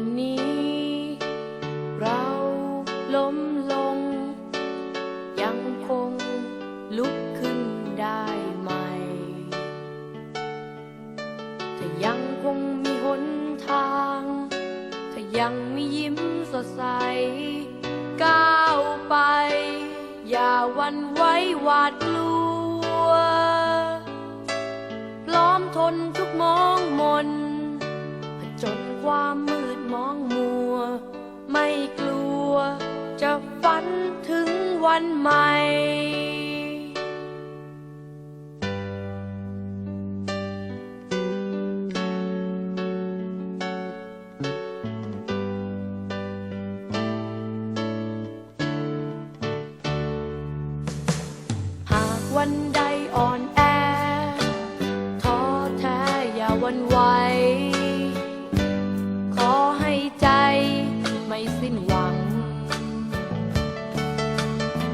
วันนี้ เราล้มลง ยังคงลุกขึ้นได้ใหม่ ถ้ายังคงมีหนทาง ถ้ายังมียิ้มสดใส ก้าวไป อย่าวันไว้หวาดกลัว พร้อมทนทุกมองมน มองมัว ไม่กลัว จะฝันถึงวันใหม่หากวันใดอ่อนแอท้อแท้อย่าวันไหว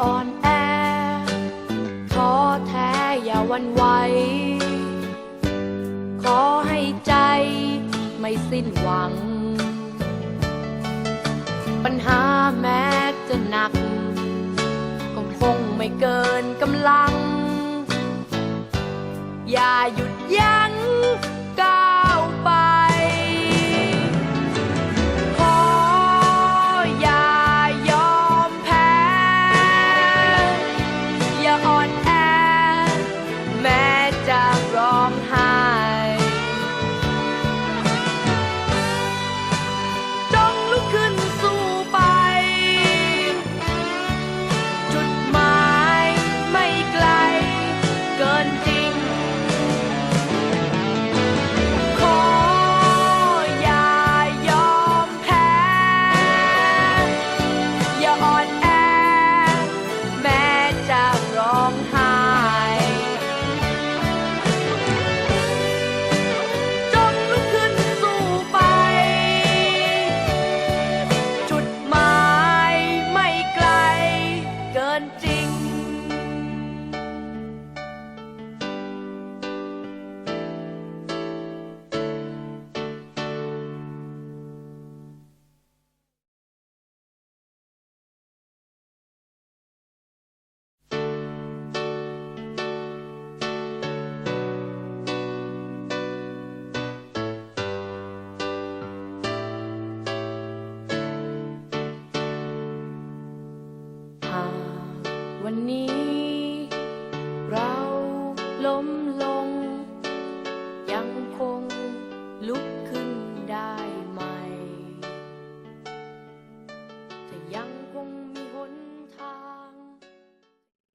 อ่อนแอท้อแท้อย่าวันไหว ขอให้ใจไม่สิ้นหวัง ปัญหาแม้จะหนัก ก็คงไม่เกินกำลัง อย่า วันนี้